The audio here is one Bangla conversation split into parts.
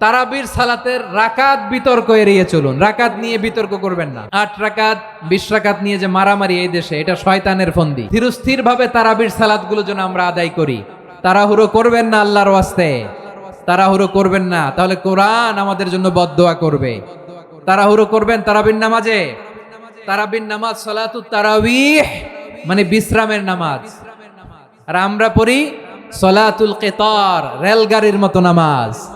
তারাবির সালাতের রাকাত বিতর্ক এড়িয়ে চলুন। রাকাত নিয়ে বিতর্ক করবেন না। আট রাকাত, বিশ রাকাত নিয়ে যে মারামারি এই দেশে, এটা শয়তানের ফন্দি। ধীরস্থির ভাবে তারাবির সালাতগুলো যেন আমরা আদায় করি। তাড়াহুড়ো করবেন না আল্লাহর ওয়াস্তে। তাড়াহুড়ো করবেন না। তাহলে কোরআন আমাদের জন্য বদদোয়া করবে। তাড়াহুড়ো করবেন তারাবির নামাজে। তারাবির নামাজ সালাতু তারাবিহ মানে বিশ্রামের নামাজ। আর আমরা পড়ি সলাতুল কেতর, রেলগাড়ির মতো নামাজ।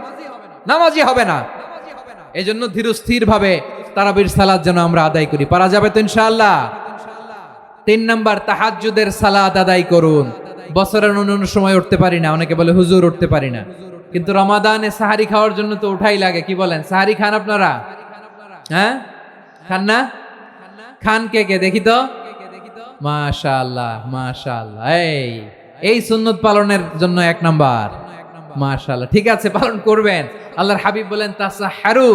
নামাজই হবে না। এই জন্য ধীরস্থির ভাবে তারাবির সালাদ যেন আমরা আদায় করি। পারা যাবে তো ইনশাআল্লাহ? তিন নাম্বার, তাহাজ্জুদের সালাদ আদায় করুন। বছরের অন্য সময় উঠতে পারি না। অনেকে বলে হুজুর উঠতে পারি না। কিন্তু রমাদানে সাহারি খাওয়ার জন্য তো উঠাই লাগে। কি বলেন? সাহারি খান আপনারা? হ্যাঁ? খান না? খান কে কে? দেখি তো। মাশাআল্লাহ মাশাআল্লাহ। এই এই সুন্নত পালনের জন্য এক নাম্বার। মাশাআল্লাহ, ঠিক আছে, পালন করবেন। আল্লাহর হাবিব বলেন, তাসাহারু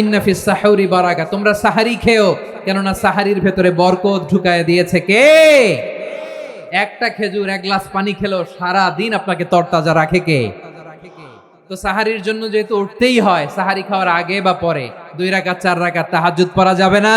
ইন্না ফিস সাহুরি বারাকা। তোমরা সাহারি খেও, কেননা সাহারির ভেতরে বরকত ঢুকায় দিয়েছে কে? একটা খেজুর, এক গ্লাস পানি খেলো সারা দিন আপনাকে তরতাজা রাখে কে? তো সাহারির জন্য যেহেতু উঠতেই হয়, সাহারি খাওয়ার আগে বা পরে, দুই রাকাত, চার রাকাত তাহাজ্জুদ পড়া যাবে না?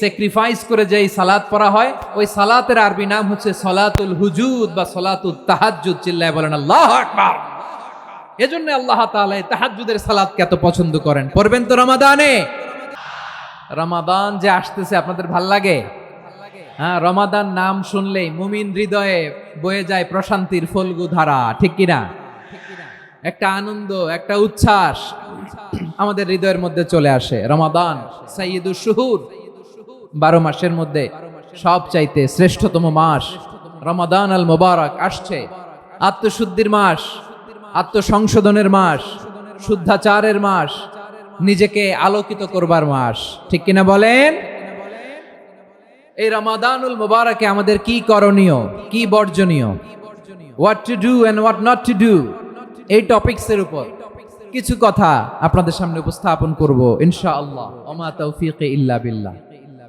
স্যাক্রিফাইস করে যে এই সালাত পড়া হয়, ওই সালাতের আরবি নাম হচ্ছে সলাতুল হুজুদ বা সলাতুল তাহাজ্জুদ, চিল্লায় বলেন, আল্লাহ আকবার। এজন্য আল্লাহ তাআলা এই তাহাজ্জুদের সালাতকে এত পছন্দ করেন। পড়বেন তো রমাদানে? রমাদান যে আসতেছে, আপনাদের ভালো লাগে? হ্যাঁ রমাদান নাম শুনলেই মুমিন হৃদয়ে বয়ে যায় প্রশান্তির ফলগু ধারা, ঠিক কিনা একটা আনন্দ, একটা উচ্ছ্বাস আমাদের হৃদয়ের মধ্যে চলে আসে। রমাদান সাইয়দুল শুহুর। বারো মাসের মধ্যে সব চাইতে শ্রেষ্ঠতম মাস রমাদান আল মোবারক আসছে। আত্মশুদ্ধির মাস, আত্মসংশোধনের মাস, শুদ্ধাচারের মাস, নিজেকে আলোকিত করবার মাস। ঠিক কিনা বলেন? এই রমাদানুল মোবারকে আমাদের কি করণীয়, কি বর্জনীয়? What to do and what not to do এই টপিকসের উপর কিছু কথা আপনাদের সামনে উপস্থাপন করব, ইনশাআল্লাহ। ওমা তৌফিক ইল্লা বিল্লাহ।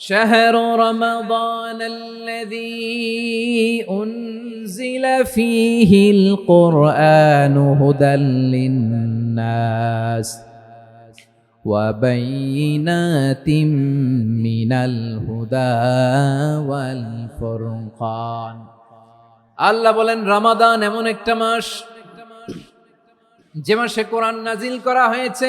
شهر رمضان الذي أنزل فيه القرآن هدى للناس وبينات من الهدى والفرقان আল্লাহ বলেন রমাদান এমন একটা মাস যে মাসে কোরআন নাজিল করা হয়েছে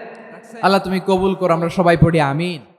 আল্লাহ তুমি কবুল করো আমরা সবাই পড়ি আমিন।